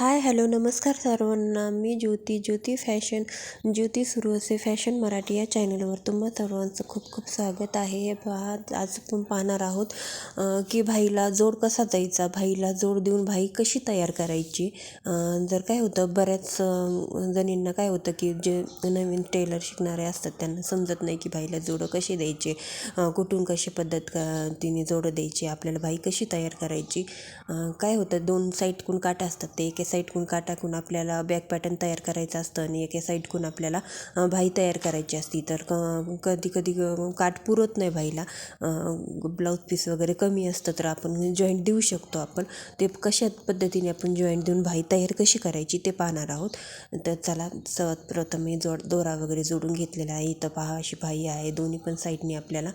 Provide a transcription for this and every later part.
Hi hello नमस्कार सर्वांना. मी ज्योती ज्योती fashion ज्योती सुरू असे फॅशन मराठी या चॅनलवर तुम्हा सर्वांचं खूप खूप स्वागत आहे. हे पहा आज आपण पाहणार आहोत की भाईला जोड कसा द्यायचा? भाईला जोड देऊन भाई कशी तयार करायची? जर काय होतं बऱ्याच जणींना काय होतं की जे नवीन टेलर शिकणारे असतात त्यांना समजत नाही की भाईला जोडं कशी द्यायचे कुठून कशी पद्धत का तिने जोडं द्यायची आपल्याला भाई कशी तयार करायची? काय होतं दोन साईडकडून काटा असतात ते एके साईडकून काटाकून आपल्याला बॅक पॅटर्न तयार करायचं असतं आणि एके साईडकून आपल्याला भाई तयार करायची असती. तर क कधी कधी काट पुरत नाही भाईला. ब्लाऊज पीस वगैरे कमी असतं तर आपण जॉईंट देऊ शकतो आपण. ते कशा पद्धतीने आपण जॉईंट देऊन भाई तयार कशी करायची ते पाहणार आहोत. तर चला सर्वात प्रथम मी जोड दोरा वगैरे जोडून घेतलेला आहे. इथं पहा अशी भाई आहे. दोन्ही पण साईडने आपल्याला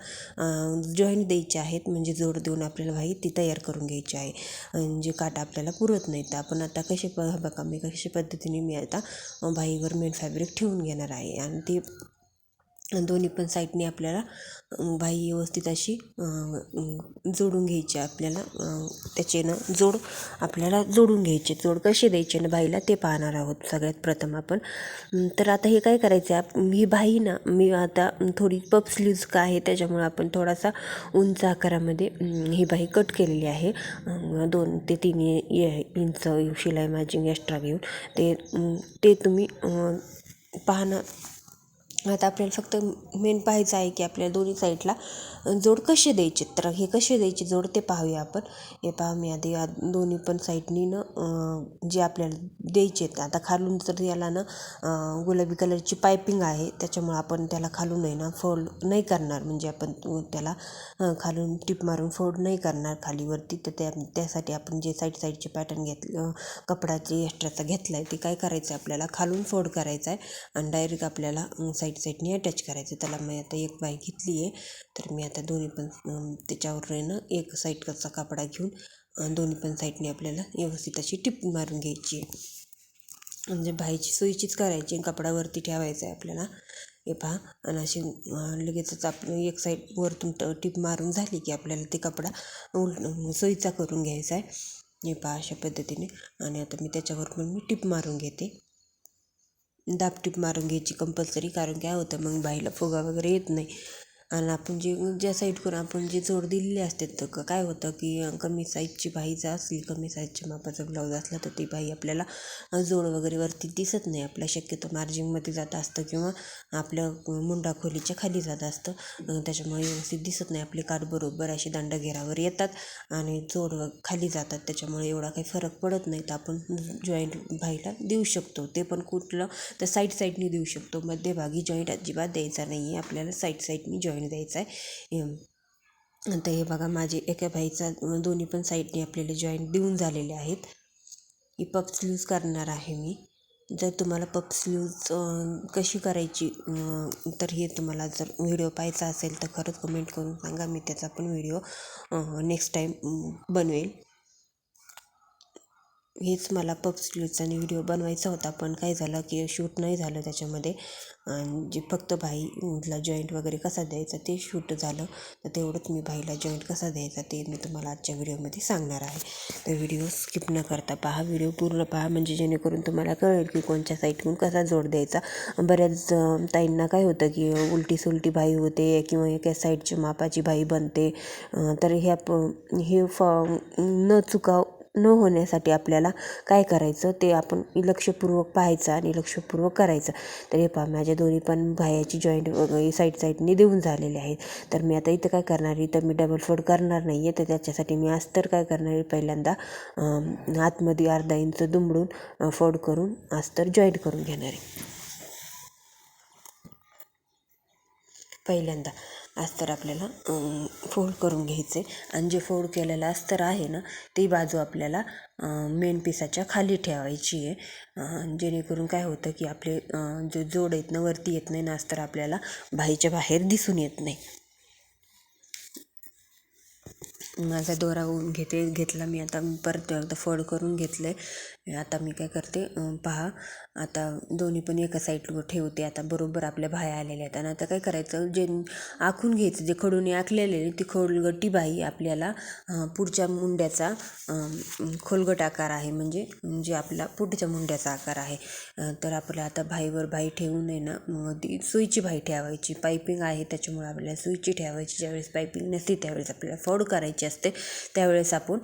जॉईंट द्यायचे आहेत. म्हणजे जोड देऊन आपल्याला भाई ती तयार करून घ्यायची आहे. म्हणजे काटा आपल्याला पुरत नाही. तर आपण आता कशा कसे प बघा मी कशी पद्धतीने मी आता बाईवर मेन फॅब्रिक ठेवून घेणार आहे. आणि ते दोन्ही पण साईडने आपल्याला बाई व्यवस्थित अशी जोडून घ्यायची आपल्याला. त्याच्यानं जोड आपल्याला जोडून घ्यायचे. जोड कसे द्यायचे ना बाईला ते पाहणार आहोत सगळ्यात प्रथम आपण. तर आता हे काय करायचं आहे? ही बाई ना मी आता थोडी पप स्लीव्ज का आहे त्याच्यामुळं आपण थोडासा उंच आकारामध्ये ही बाई कट केलेली आहे. दोन ते तीन इंच शिलाई माझी एक्स्ट्रा घेऊन. ते ते तुम्ही पाहणं आता आपल्याला फक्त मेन पाहायचं आहे की आपल्या दोन्ही साईडला जोड कसे द्यायचे? तर हे कसे द्यायचे जोड ते पाहूया आपण. हे पहा मी आधी दोन्ही पण साईडनी ना जे आपल्याला द्यायचे आहेत आता खालून तर याला ना गुलाबी कलरची पायपिंग आहे. त्याच्यामुळं आपण त्याला खालून आहे ना फोल्ड नाही करणार. म्हणजे आपण त्याला खालून टिप मारून फोल्ड नाही करणार खालीवरती. तर त्या त्यासाठी आपण जे साईड साईडचे पॅटर्न घेतलं कपडा एक्स्ट्राचा घेतला आहे ते काय करायचं आहे आपल्याला खालून फोल्ड करायचं आहे आणि डायरेक्ट आपल्याला साईड साईडने अटॅच करायचं. त्याला मी आता एक बाई घेतली आहे. तर मी आता दोन्ही पण त्याच्यावर ना एक साईडचा कापडा घेऊन दोन्ही पण साईडने आपल्याला व्यवस्थित अशी टिप मारून घ्यायची आहे. म्हणजे बाईची सोयीचीच करायची कपडावरती ठेवायचं आहे आपल्याला. हे पहा. आणि अशी लगेचच आपलं एक साईड वरतून टिप मारून झाली की आपल्याला ते कपडा उल सोयीचा करून घ्यायचा आहे हे पहा अशा पद्धतीने. आणि आता मी त्याच्यावर पण मी टिप मारून घेते. दाबटीप मारून घ्यायची कंपल्सरी कारण काय होतं मग बाईला फुगा वगैरे येत नाही. आणि आपण जे ज्या साईडकडून आपण जे जोड दिलेले असते तर काय होतं की कमी साईजची बाई जर असली कमी साईजच्या मापाचा ब्लाऊज असला तर ती बाई आपल्याला जोड वगैरे वरती दिसत नाही. आपल्या शक्यतो मार्जिंगमध्ये जात असतं किंवा आपल्या मुंडा खोलीच्या खाली जात असतं. त्याच्यामुळे व्यवस्थित दिसत नाही. आपले कार बरोबर अशी दांडघेरावर येतात आणि जोड खाली जातात. त्याच्यामुळे एवढा काही फरक पडत नाही. तर आपण जॉईंट बाईला देऊ शकतो. ते पण कुठलं तर साईड साईडनी देऊ शकतो. मध्यभागी जॉईंट अजिबात द्यायचा नाही आहे आपल्याला साईड साईडनी जॉईंट द्यायचा आहे. तर हे बघा माझे एका बाईचा दोन्ही पण साईडने आपल्याला जॉईंट देऊन झालेले आहेत. ही पप स्लीव्ज करणार आहे मी. जर तुम्हाला पप स्लीव्ज कशी करायची तर हे तुम्हाला जर व्हिडिओ पाहायचा असेल तर खरंच कमेंट करून सांगा. मी त्याचा पण व्हिडिओ नेक्स्ट टाईम बनवेल. हेच मला पप स्लीवचा व्हिडिओ बनवायचा होता पण काय झालं की शूट नाही झालं त्याच्यामध्ये. जे फक्त भाईला जॉईंट वगैरे कसा द्यायचा ते शूट झालं. तर तेवढंच मी भाईला जॉईंट कसा द्यायचा ते मी तुम्हाला आजच्या व्हिडिओमध्ये सांगणार आहे. तर व्हिडिओ स्किप न करता पहा व्हिडिओ पूर्ण पहा म्हणजे जेणेकरून तुम्हाला कळेल की कोणत्या साईटहून कसा जोड द्यायचा. बऱ्याच ताईंना काय होतं की उलटी सुलटी भाई होते किंवा एका साईडची मापाची भाई बनते. तर ह्या प हे फ न चुका न होण्यासाठी आपल्याला काय करायचं ते आपण लक्षपूर्वक पाहायचं आणि लक्षपूर्वक करायचं. तर हे पहा माझ्या दोन्ही पण भायाची जॉईंट वगैरे साईड साईडने देऊन झालेले आहेत. तर मी आता इथं काय करणार इथं मी डबल फोल्ड करणार नाही आहे तर त्याच्यासाठी मी अस्तर काय करणार आहे पहिल्यांदा आतमध्ये अर्धा इंच दुमडून फोल्ड करून अस्तर जॉईंट करून घेणार आहे. पहिल्यांदा. अस्तर आपल्याला फोल्ड करून घ्यायचे आणि जे फोल्ड केलेलं अस्तर आहे ना ती बाजू आपल्याला मेन पिसाच्या खाली ठेवायची आहे. जेणेकरून काय होतं की आपले जे जोड येत ना वरती येत नाही ना अस्तर आपल्याला बाईच्या बाहेर दिसून येत नाही. माझा दोरा घेते घेतला मी. आता परत एकदा फोल्ड करून घेतलं आहे आता मी काय करते पहा. आता दोन्ही पण एका साईडवर ठेवते. आता बरोबर आपल्या बाह्या आलेल्या आहेत. आणि आता काय करायचं? जे आखून घ्यायचं जे खडून आखलेले ती खोलगटी बाई आपल्याला पुढच्या मुंड्याचा खोलगट आकार आहे. म्हणजे जे आपला पुढच्या मुंड्याचा आकार आहे. तर आपल्या आता भाईवर भाई ठेवू नये ना ती सुईची भाई ठेवायची. पायपिंग आहे त्याच्यामुळे आपल्याला सुईची ठेवायची. ज्यावेळेस पायपिंग नसते त्यावेळेस आपल्याला फोड करायची असते. त्यावेळेस आपण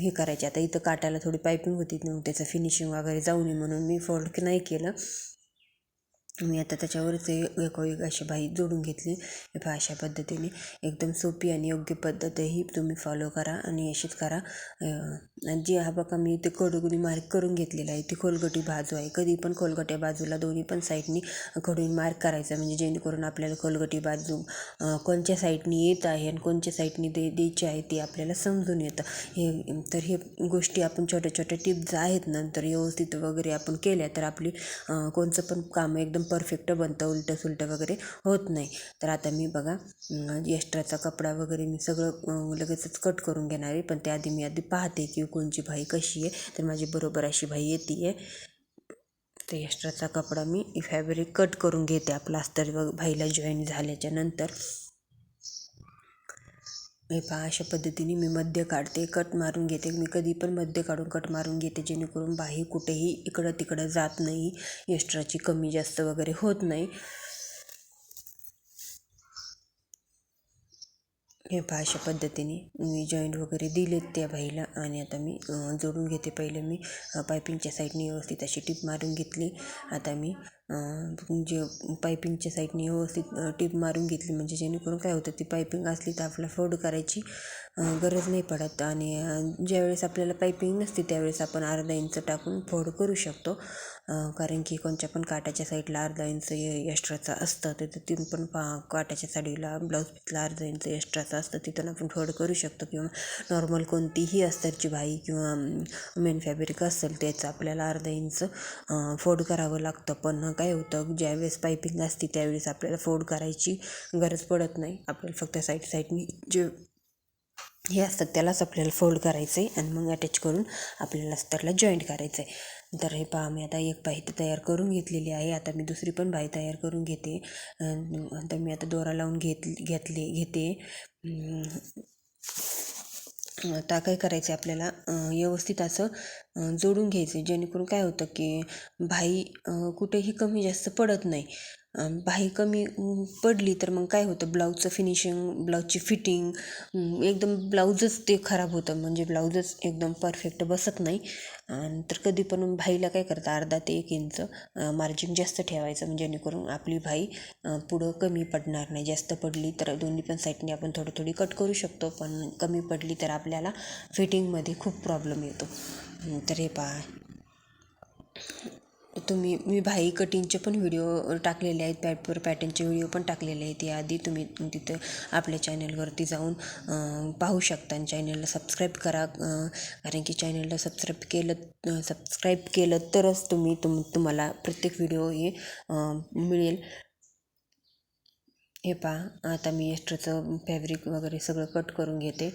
हे करायचे. आता इथं काटायला थोडी पायपिंग होती त्याचं फिनिशिंग वगैरे जाऊ नये म्हणून मी फोल्ड नाही केलं. मी आता त्याच्यावरच एक अशी बाई जोडून घेतली. पहा अशा पद्धतीने एकदम सोपी आणि योग्य पद्धतही तुम्ही फॉलो करा आणि अशीच करा. जी हा बघा मी ते कडुगुनी मार्क करून घेतलेला आहे. ती खोलगटी बाजू आहे. कधी पण खोलगट्या बाजूला दोन्ही पण साईडनी खडून मार्क करायचा. म्हणजे जेणेकरून आपल्याला खोलगटी बाजू कोणत्या साईडनी येत आहे आणि कोणत्या साईडनी दे द्यायची आहे ती आपल्याला समजून येतं. हे तर हे गोष्टी आपण छोट्या छोट्या टिप्स आहेत नंतर व्यवस्थित वगैरे आपण केल्या तर आपली कोणचं पण काम एकदम परफेक्ट बनतं उलटं सुलटं वगैरे होत नाही. तर आता मी बघा एक्स्ट्राचा कपडा वगैरे मी सगळं लगेचच कट करून घेणार आहे. पण त्याआधी मी आधी पाहते की कोणची भाई कशी आहे. तर माझी बरोबर अशी भाई येते आहे तर एक्स्ट्राचा कपडा मी फॅब्रिक कट करून घेते. आपला अस्तर भाईला जॉईन झाल्याच्यानंतर. हे पहा अशा पद्धतीने मी मध्य काढते कट मारून घेते. मी कधी पण मध्य काढून कट मारून घेते जेणेकरून बाही कुठेही इकडं तिकडं जात नाही. एक्स्ट्राची कमी जास्त वगैरे होत नाही. हे पहा अशा पद्धतीने मी जॉईंट वगैरे दिलेत त्या बाईला आणि आता मी जोडून घेते. पहिले मी पायपिंगच्या साईडने व्यवस्थित अशी टीप मारून घेतली. आता मी जे पायपिंगच्या साईडने व्यवस्थित टीप मारून घेतली. म्हणजे जेणेकरून काय होतं ती पायपिंग असली तर आपल्याला फोल्ड करायची गरज नाही पडत. आणि ज्यावेळेस आपल्याला पायपिंग नसते त्यावेळेस आपण अर्धा इंच टाकून फोड करू शकतो. कारण की कोणत्या पण काटाच्या साईडला अर्धा इंच एक्स्ट्राचा असतं तर तिथून पण पा काटाच्या साडीला ब्लाऊज पिसला अर्धा इंच एक्स्ट्राचा असतं तिथून आपण फोड करू शकतो. किंवा नॉर्मल कोणतीही अस्तरची बाई किंवा मेन फॅब्रिक असेल त्याचं आपल्याला अर्धा इंच फोड करावं लागतं. पण काय होतं? ज्यावेळेस पायपिंग असते त्यावेळेस आपल्याला फोल्ड करायची गरज पडत नाही. आपल्याला फक्त साईड साईडनी जे हे असतात त्यालाच आपल्याला फोल्ड करायचं आहे आणि मग अटॅच करून आपल्याला त्याला जॉईंट करायचं आहे तर हे पहा मी आता एक बाई तयार करून घेतलेली आहे. आता मी दुसरी पण बाई तयार करून घेते. तर मी आता दोरा लावून घेत घेतले घेते. आता काय करायचं आपल्याला. व्यवस्थित असं जोडून घ्यायचं. जेणेकरून काय होतं की भाई कुठेही कमी जास्त पडत नाही. बाही कमी पडली तर मग काय होतं? ब्लाऊजचं फिनिशिंग ब्लाऊजची फिटिंग एकदम ब्लाऊजच ते खराब होतं. म्हणजे ब्लाऊजच एकदम परफेक्ट बसत नाही. तर कधी पण भाईला काय करतं अर्धा ते एक इंच मार्जिन जास्त ठेवायचं. म्हणजे जेणेकरून आपली भाई पुढं कमी पडणार नाही. जास्त पडली तर दोन्ही पण साईडने आपण थोडी थोडी कट करू शकतो. पण कमी पडली तर आपल्याला फिटिंगमध्ये खूप प्रॉब्लेम येतो. तर हे पहा. तुम्ही मी भाई कटिंगचे पण व्हिडिओ टाकलेले आहेत पॅटवर पॅटर्नचे व्हिडिओ पण टाकलेले आहेत. याआधी तुम्ही तिथं आपल्या चॅनलवरती जाऊन पाहू शकता आणि चॅनलला सबस्क्राईब करा. कारण की चॅनलला सबस्क्राईब केलं सबस्क्राईब केलं तरच तुम्ही तुम तुम्हाला प्रत्येक व्हिडिओ हे मिळेल. हे पहा आता मी एक्स्ट्राचं फॅब्रिक वगैरे सगळं कट करून घेते.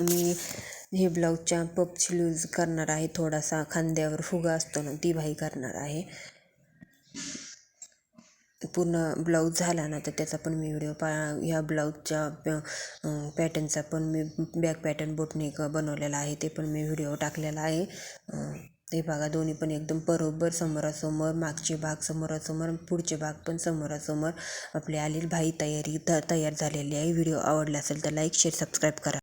मी हे ब्लाऊजच्या पपची लूज करणार आहे. थोडासा खांद्यावर फुगा असतो ना ती बाई करणार आहे. पूर्ण ब्लाऊज झाला ना तर त्याचा पण मी व्हिडिओ पा ह्या ब्लाऊजच्या पॅटर्नचा पण मी बॅक पॅटर्न बोटने बनवलेला आहे ते पण मी व्हिडिओ टाकलेला आहे. ते बघा दोन्ही पण एकदम बरोबर समोरासमोर मागचे भाग समोरासमोर पुढचे भाग पण समोरासमोर आपली आलेली भाई तयारी त तयार झालेली आहे. व्हिडिओ आवडला असेल तर लाईक शेअर सबस्क्राईब करा.